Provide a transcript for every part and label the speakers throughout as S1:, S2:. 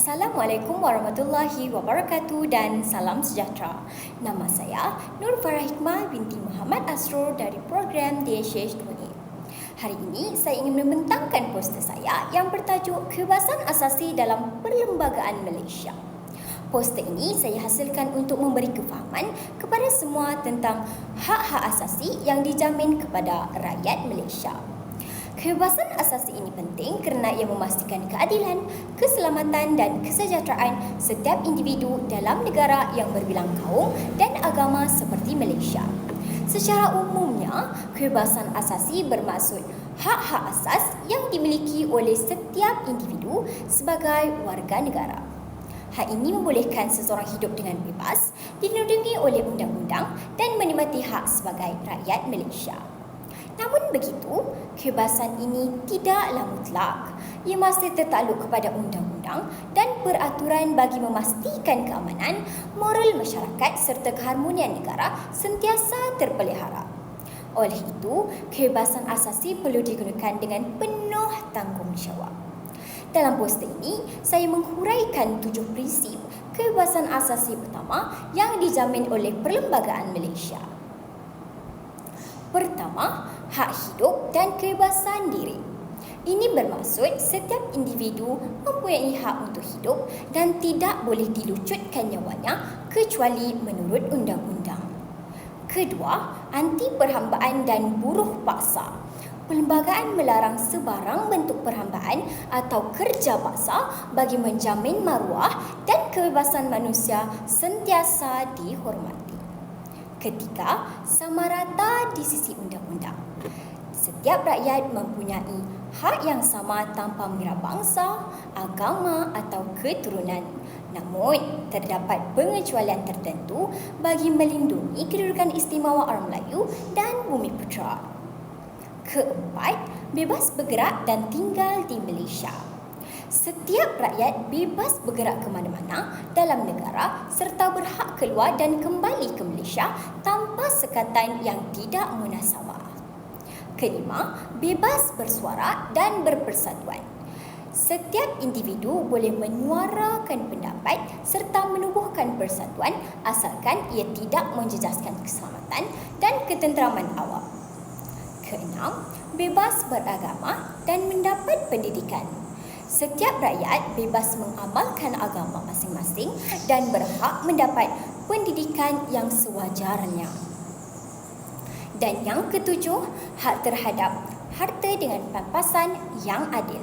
S1: Assalamualaikum warahmatullahi wabarakatuh dan salam sejahtera. Nama saya Nur Farah Hikmah binti Muhammad Asror dari program DHH 20. Hari ini saya ingin membentangkan poster saya yang bertajuk Kebebasan Asasi dalam Perlembagaan Malaysia. Poster ini saya hasilkan untuk memberi kefahaman kepada semua tentang hak-hak asasi yang dijamin kepada rakyat Malaysia. Kebebasan asasi ini penting kerana ia memastikan keadilan, keselamatan dan kesejahteraan setiap individu dalam negara yang berbilang kaum dan agama seperti Malaysia. Secara umumnya, kebebasan asasi bermaksud hak-hak asas yang dimiliki oleh setiap individu sebagai warga negara. Hak ini membolehkan seseorang hidup dengan bebas, dilindungi oleh undang-undang dan menikmati hak sebagai rakyat Malaysia. Namun begitu, kebebasan ini tidaklah mutlak. Ia masih tertakluk kepada undang-undang dan peraturan bagi memastikan keamanan, moral masyarakat serta keharmonian negara sentiasa terpelihara. Oleh itu, kebebasan asasi perlu digunakan dengan penuh tanggungjawab. Dalam poster ini, saya menghuraikan tujuh prinsip kebebasan asasi pertama yang dijamin oleh Perlembagaan Malaysia. Pertama, hak hidup dan kebebasan diri. Ini bermaksud setiap individu mempunyai hak untuk hidup dan tidak boleh dilucutkan nyawanya kecuali menurut undang-undang. Kedua, anti perhambaan dan buruh paksa. Perlembagaan melarang sebarang bentuk perhambaan atau kerja paksa bagi menjamin maruah dan kebebasan manusia sentiasa dihormati. Ketiga, sama rata di sisi undang-undang. Setiap rakyat mempunyai hak yang sama tanpa mengira bangsa, agama atau keturunan. Namun, terdapat pengecualian tertentu bagi melindungi kedudukan istimewa orang Melayu dan bumi putera. Keempat, bebas bergerak dan tinggal di Malaysia. Setiap rakyat bebas bergerak ke mana-mana dalam negara serta berhak keluar dan kembali ke Malaysia tanpa sekatan yang tidak munasabah. Kelima, bebas bersuara dan berpersatuan. Setiap individu boleh menyuarakan pendapat serta menubuhkan persatuan asalkan ia tidak menjejaskan keselamatan dan ketenteraman awam. Keenam, bebas beragama dan mendapat pendidikan. Setiap rakyat bebas mengamalkan agama masing-masing dan berhak mendapat pendidikan yang sewajarnya. Dan yang ketujuh, hak terhadap harta dengan pampasan yang adil.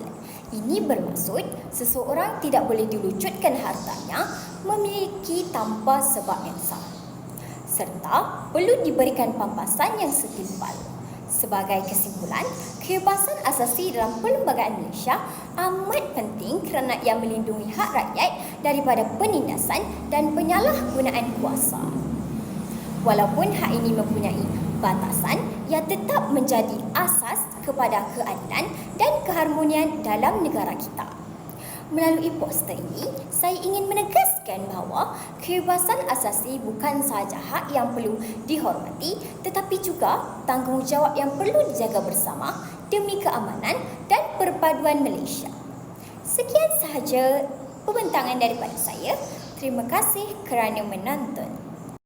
S1: Ini bermaksud seseorang tidak boleh dilucutkan hartanya memiliki tanpa sebab yang sah. Serta perlu diberikan pampasan yang setimpal. Sebagai kesimpulan, kebebasan asasi dalam Perlembagaan Malaysia amat penting kerana ia melindungi hak rakyat daripada penindasan dan penyalahgunaan kuasa. Walaupun hak ini mempunyai batasan, ia tetap menjadi asas kepada keadilan dan keharmonian dalam negara kita. Melalui poster ini, saya ingin menegaskan bahawa kebebasan asasi bukan sahaja hak yang perlu dihormati tetapi juga tanggungjawab yang perlu dijaga bersama demi keamanan dan perpaduan Malaysia. Sekian sahaja pembentangan daripada saya. Terima kasih kerana menonton.